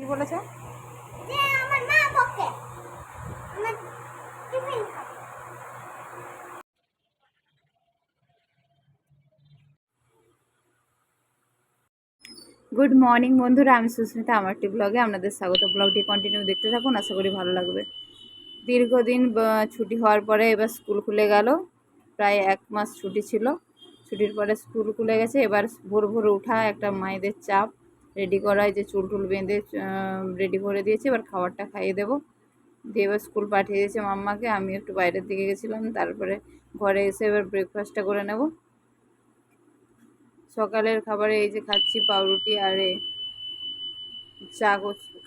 কি বলেছে? Good morning বন্ধুরা আমি সুস্মিতা আমার টি ব্লগে আপনাদের স্বাগত। ব্লগটি কন্টিনিউ দেখতে থাকুন আশা করি ভালো লাগবে। দীর্ঘদিন ছুটি হওয়ার পরে এবার স্কুল খুলে গেল। প্রায় এক মাস ছুটি ছিল। ছুটির পরে স্কুল খুলে গেছে। এবার ভোর ভোর উঠা একটা মায়েদের চাপ। রেডি এই যে চুল টুল বেঁধে রেডি করে দিয়েছে। এবার খাবারটা খাইয়ে দেবো। দিয়ে এবার স্কুল পাঠিয়ে দিয়েছে মাম্মাকে। আমি একটু বাইরের দিকে গেছিলাম। তারপরে ঘরে এসে এবার ব্রেকফাস্টটা করে নেব। সকালের খাবারে এই যে খাচ্ছি পাউরুটি আর চা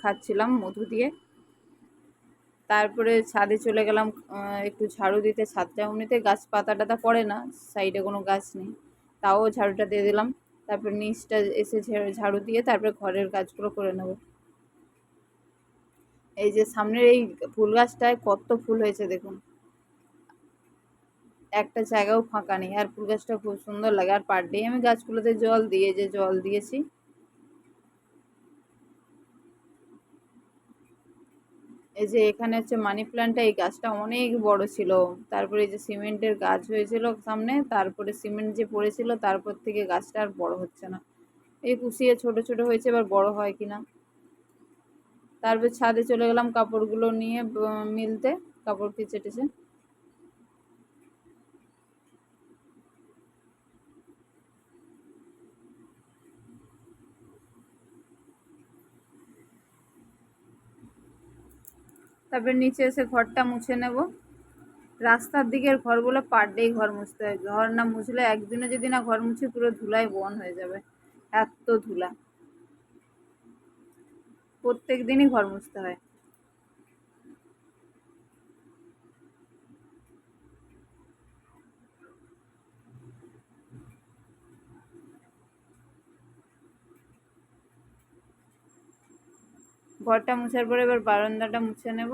খাচ্ছিলাম মধু দিয়ে। তারপরে ছাদে চলে গেলাম একটু ঝাড়ু দিতে ছাদটা এমনিতে গাছ পাতা টাতা পড়ে না সাইডে কোনো গাছ নেই। তাও ঝাড়ুটা দিয়ে দিলাম। তারপর নিচটা এসে ঝাড়ু দিয়ে তারপরে ঘরের কাজগুলো করে নেব। এই যে সামনের এই ফুল গাছটায় কত ফুল হয়েছে দেখুন। একটা জায়গাও ফাঁকা নেই, আর ফুল গাছটা খুব সুন্দর লাগে। আর পার ডে আমি গাছগুলোতে জল দিয়ে, যে জল দিয়েছি এই যে এখানে হচ্ছে মানি প্ল্যান্টটা এই গাছটা অনেক বড় ছিল। তারপরে এই যে সিমেন্টের গাছ হয়েছিল সামনে, তারপরে সিমেন্ট যে পড়েছিল, তারপর থেকে গাছটা আর বড় হচ্ছে না। এই কুচিয়ে ছোট ছোট হয়েছে, এবার বড় হয় কিনা। তারপর ছাদে চলে গেলাম কাপড়গুলো নিয়ে মিলতে, কাপড় কেচে টেচে তারপরে নিচে এসে ঘরটা মুছে নেব। রাস্তার দিকের ঘরগুলো পার ডেই ঘর মুছতে হয়। ঘর না মুছলে একদিনে যদি না ঘর মুছে পুরো ধুলাই বন হয়ে যাবে। এত ধুলা। প্রত্যেক দিনই ঘর মুছতে হয়। ঘরটা মুছার পরে এবার বারান্দাটা মুছে নেব।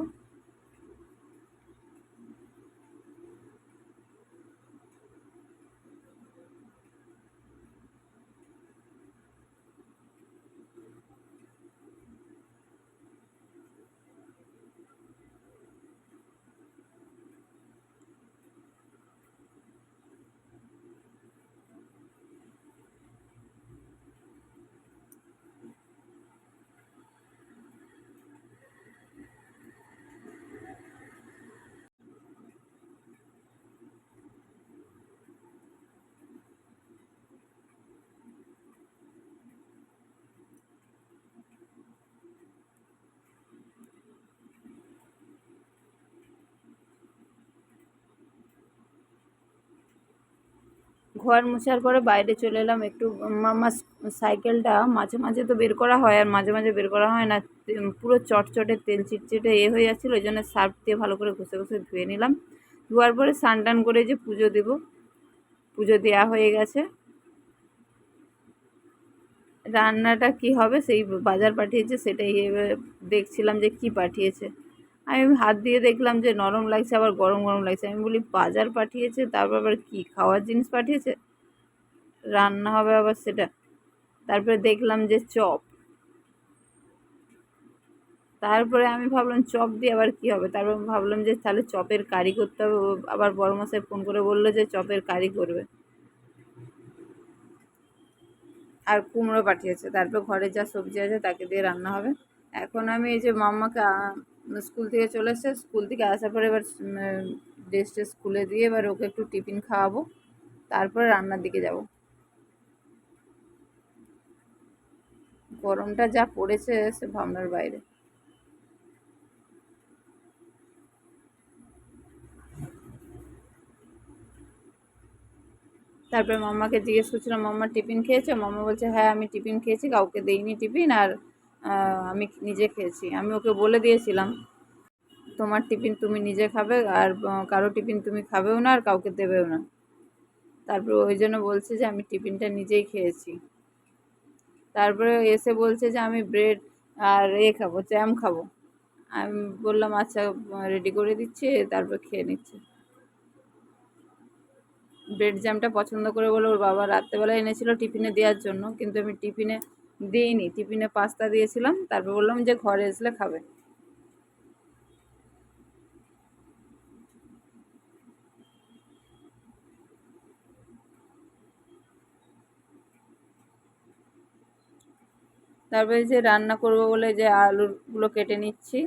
ঘর মোছার পরে বাইরে চলে এলাম একটু, মামা সাইকেলটা মাঝে মাঝে তো বের করা হয় আর মাঝে মাঝে বের করা হয় না। পুরো চটচটে তেল চিটচিটে এ হয়ে যাচ্ছিল, ওই জন্য সার্ফ দিয়ে ভালো করে ঘষে ঘষে ধুয়ে নিলাম। ধোয়ার পরে স্নান টান করে যে পুজো দেবো, পুজো দেওয়া হয়ে গেছে। রান্নাটা কি হবে সেই বাজার পাঠিয়েছে, সেটাই দেখছিলাম যে কি পাঠিয়েছে। আমি হাত দিয়ে দেখলাম যে নরম লাগছে, আবার গরম গরম লাগছে। আমি বলি, বাজার পাঠিয়েছে, তারপর আবার কী খাওয়ার জিনিস পাঠিয়েছে? রান্না হবে আবার সেটা। তারপরে দেখলাম যে চপ। তারপরে আমি ভাবলাম, চপ দিয়ে আবার কি হবে? তারপর ভাবলাম যে তাহলে চপের কারি করতে হবে। আবার বড় মশাই ফোন করে বলল যে চপের কারি করবে। আর কুমড়ো পাঠিয়েছে। তারপর ঘরে যা সবজি আছে তাকে দিয়ে রান্না হবে। এখন আমি এই যে মাম্মাকে স্কুল থেকে চলে এসছে। স্কুল থেকে আসার পরে এবার ড্রেস টেস খুলে দিয়ে এবার ওকে একটু টিফিন খাওয়াবো। তারপরে রান্নার দিকে যাব। গরমটা যা পড়েছে, সে ভাবনার বাইরে। তারপরে মাম্মাকে জিজ্ঞেস করছিলাম, মাম্মা টিফিন খেয়েছে? মাম্মা বলছে হ্যাঁ আমি টিফিন খেয়েছি, কাউকে দেইনি টিফিন, আর আমি নিজে খেয়েছি। আমি ওকে বলে দিয়েছিলাম, তোমার টিফিন তুমি নিজে খাবে আর কারও টিফিন তুমি খাবেও না আর কাউকে দেবেও না। তারপরে ওই জন্য বলছে যে, আমি টিফিনটা নিজেই খেয়েছি। তারপরে এসে বলছে যে, আমি ব্রেড আর এ খাব, জ্যাম খাব। আমি বললাম আচ্ছা রেডি করে দিচ্ছি, তারপর খেয়ে নিচ্ছে। ব্রেড জ্যামটা পছন্দ করে বলে ওর বাবা রাত্রেবেলা এনেছিল টিফিনে দেওয়ার জন্য, কিন্তু আমি টিফিনে দিইনি, টিফিনে পাস্তা দিয়েছিলাম, তারপর বললাম যে ঘরে আসলে খাবে। তারপরে যে রান্না করব বলে যে আলুগুলো কেটে নিচ্ছি,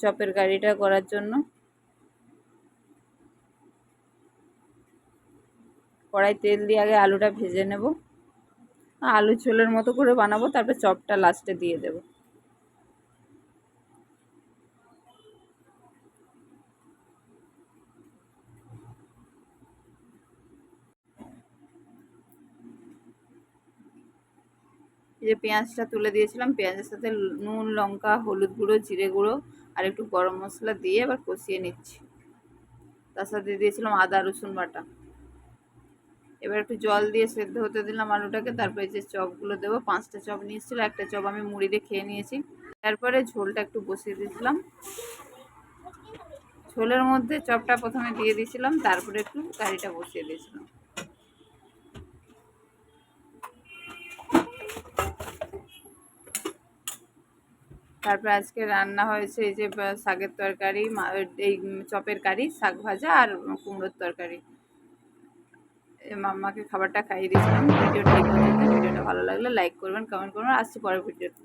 চপের গাড়িটা করার জন্য। কড়াই তেল দিয়ে আগে আলুটা ভেজে নেব। আলু ঝোলের মতো করে বানাবো, তারপর চপটা লাস্টে দিয়ে দেবো। এই যে পেঁয়াজটা তুলে দিয়েছিলাম, পেঁয়াজের সাথে নুন, লঙ্কা, হলুদ গুঁড়ো, জিরে গুঁড়ো আর একটু গরম মশলা দিয়ে এবার কষিয়ে নিচ্ছি। তার সাথে দিয়েছিলাম আদা, রসুন বাটা। এবার একটু জল দিয়ে সেদ্ধ হতে দিলাম আলুটাকে, তারপরে যে চপগুলো দেবো, পাঁচটা চপ নিয়ে এসেছিল, একটা চপ আমি মুড়ি দিয়ে খেয়ে নিয়েছি। তারপরে ঝোলটা একটু বসিয়ে দিয়েছিলাম। ঝোলের মধ্যে চপটা প্রথমে দিয়ে দিয়েছিলাম, তারপরে একটু কারিটা বসিয়ে দিয়েছিলাম। তারপর আজকে রান্না হয়েছে এই যে শাকের তরকারি এই চপের কারি, শাক ভাজা আর কুমড়োর তরকারি। মাম্মাকে খাবারটা খাইয়ে দিয়েছিলাম। ভিডিওটা ভিডিওটা ভালো লাগলে লাইক করবেন কমেন্ট করবেন। আসছি পরের ভিডিওতে।